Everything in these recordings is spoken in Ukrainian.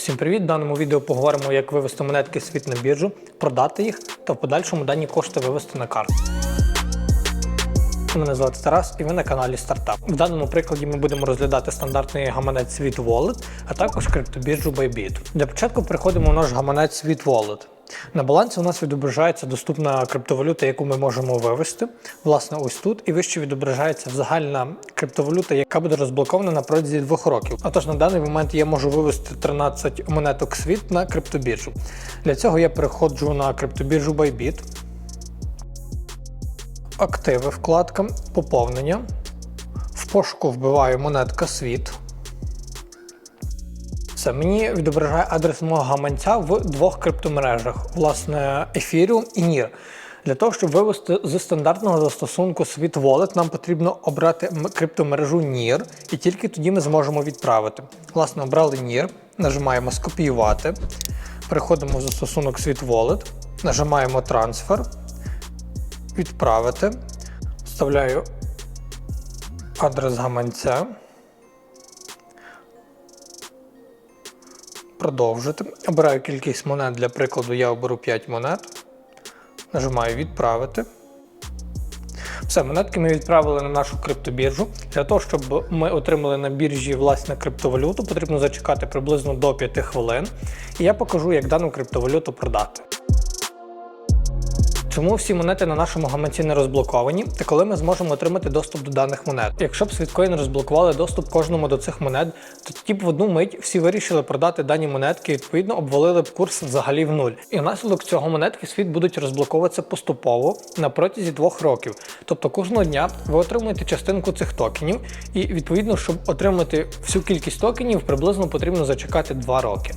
Всім привіт! В даному відео поговоримо, як вивести монетки світ на біржу, продати їх та в подальшому дані кошти вивести на карту. Мене звати Тарас і ви на каналі Стартап. В даному прикладі ми будемо розглядати стандартний гаманець Світ Wallet, а також криптобіржу Bybit. Для початку приходимо в наш гаманець Світ Wallet. На балансі у нас відображається доступна криптовалюта, яку ми можемо вивести. Власне, ось тут і вище відображається загальна криптовалюта, яка буде розблокована на протязі двох років. Отож, на даний момент я можу вивести 13 монеток світ на криптобіржу. Для цього я переходжу на криптобіржу Bybit. Активи вкладка, поповнення. В пошуку вбиваю монетка світ. Все, мені відображає адрес мого гаманця в двох криптомережах, власне, Ethereum і NIR. Для того, щоб вивести з стандартного застосунку Світ Wallet, нам потрібно обрати криптомережу NIR, і тільки тоді ми зможемо відправити. Власне, обрали NIR, нажимаємо скопіювати, переходимо в застосунок Світ Wallet, нажимаємо трансфер, відправити, вставляю адрес гаманця. Продовжити. Обираю кількість монет, для прикладу, я оберу 5 монет. Нажимаю відправити. Все, монетки ми відправили на нашу криптобіржу. Для того, щоб ми отримали на біржі власне криптовалюту, потрібно зачекати приблизно до 5 хвилин. І я покажу, як дану криптовалюту продати. Чому всі монети на нашому гаманці не розблоковані та коли ми зможемо отримати доступ до даних монет? Якщо б світкоін розблокували доступ кожному до цих монет, то тоді б в одну мить всі вирішили продати дані монетки, відповідно обвалили б курс взагалі в нуль. І внаслідок цього монетки світ будуть розблоковуватися поступово на протязі двох років. Тобто кожного дня ви отримуєте частинку цих токенів, і відповідно, щоб отримати всю кількість токенів, приблизно потрібно зачекати 2 роки.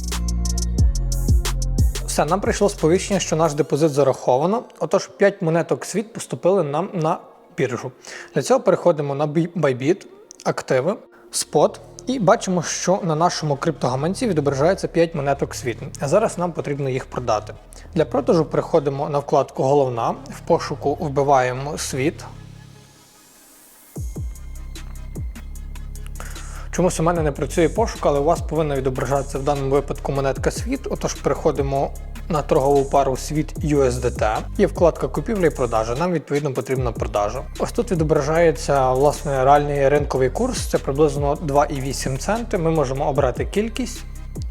Все, нам прийшло сповіщення, що наш депозит зараховано. Отож, 5 монеток світ поступили нам на біржу. Для цього переходимо на Bybit, активи, спот. І бачимо, що на нашому криптогаманці відображається 5 монеток світ. А зараз нам потрібно їх продати. Для продажу переходимо на вкладку Головна, в пошуку вбиваємо світ. Чомусь у мене не працює пошук, але у вас повинна відображатися в даному випадку монетка світ. Отож, переходимо на торгову пару світ USDT. Є вкладка купівля і продажа. Нам відповідно потрібна продажа. Ось тут відображається власне реальний ринковий курс. Це приблизно 2,8 центи. Ми можемо обрати кількість.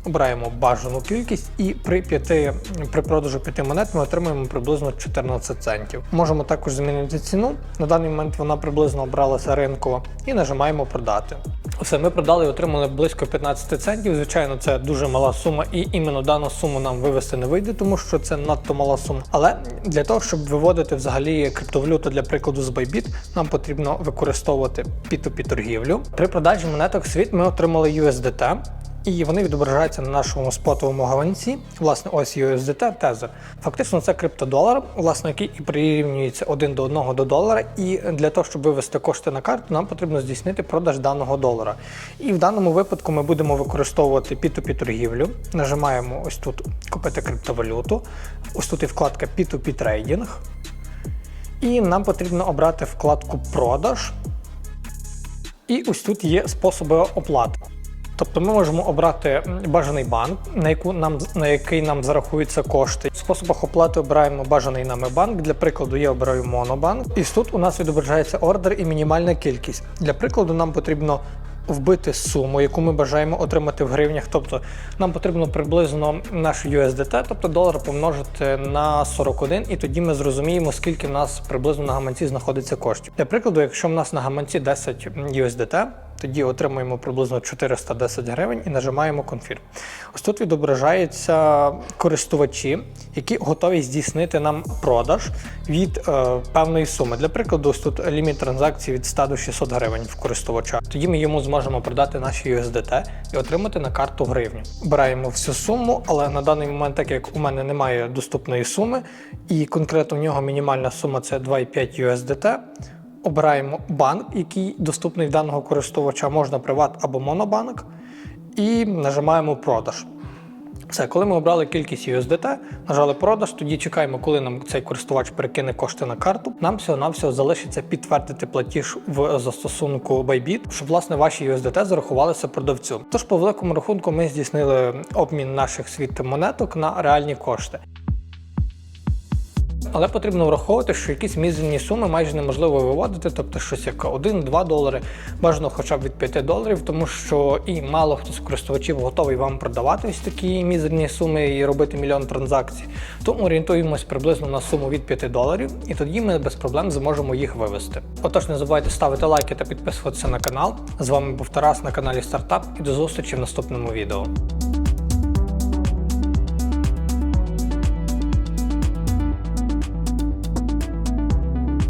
Обираємо бажану кількість, і при 5, при продажу 5 монет ми отримуємо приблизно 14 центів. Можемо також змінити ціну. На даний момент вона приблизно обралася ринкова, і нажимаємо продати. Все, ми продали і отримали близько 15 центів. Звичайно, це дуже мала сума, і іменно дану суму нам вивести не вийде, тому що це надто мала сума. Але для того, щоб виводити взагалі криптовалюту для прикладу з Bybit, нам потрібно використовувати P2P торгівлю. При продажі монеток світ ми отримали USDT. І вони відображаються на нашому спотовому гаванці. Власне, ось USDT тезер. Фактично, це криптодолар, власне, який і прирівнюється один до одного до долара. І для того, щоб вивести кошти на карту, нам потрібно здійснити продаж даного долара. І в даному випадку ми будемо використовувати P2P торгівлю. Нажимаємо ось тут купити криптовалюту. Ось тут і вкладка P2P трейдинг. І нам потрібно обрати вкладку продаж. І ось тут є способи оплати. Тобто ми можемо обрати бажаний банк, на, яку нам, на який нам зарахуються кошти. В способах оплати обираємо бажаний нами банк. Для прикладу, я обираю Монобанк. І тут у нас відображається ордер і мінімальна кількість. Для прикладу, нам потрібно вбити суму, яку ми бажаємо отримати в гривнях. Тобто нам потрібно приблизно наш USDT, тобто долар помножити на 41, і тоді ми зрозуміємо, скільки в нас приблизно на гаманці знаходиться коштів. Для прикладу, якщо в нас на гаманці 10 USDT, тоді отримуємо приблизно 410 гривень і нажимаємо Confirm. Ось тут відображаються користувачі, які готові здійснити нам продаж від е, певної суми. Для прикладу, ось тут ліміт транзакцій від 100 до 600 гривень в користувача. Тоді ми йому зможемо продати наші USDT і отримати на карту гривню. Обираємо всю суму, але на даний момент, так як у мене немає доступної суми, і конкретно в нього мінімальна сума це 2,5 USDT. Обираємо банк, який доступний даного користувача, можна приват або монобанк, і нажимаємо продаж. Все, коли ми обрали кількість USDT, нажали продаж, тоді чекаємо, коли нам цей користувач перекине кошти на карту. Нам всього-навсього залишиться підтвердити платіж в застосунку Bybit, щоб власне ваші USDT зарахувалися продавцю. Тож, по великому рахунку, ми здійснили обмін наших світ монеток на реальні кошти. Але потрібно враховувати, що якісь мізерні суми майже неможливо виводити, тобто щось як 1-2 долари, бажано хоча б від 5 доларів, тому що і мало хто з користувачів готовий вам продавати ось такі мізерні суми і робити мільйон транзакцій. Тому орієнтуємось приблизно на суму від 5 доларів, і тоді ми без проблем зможемо їх вивести. Отож, не забувайте ставити лайки та підписуватися на канал. З вами був Тарас на каналі Стартап і до зустрічі в наступному відео.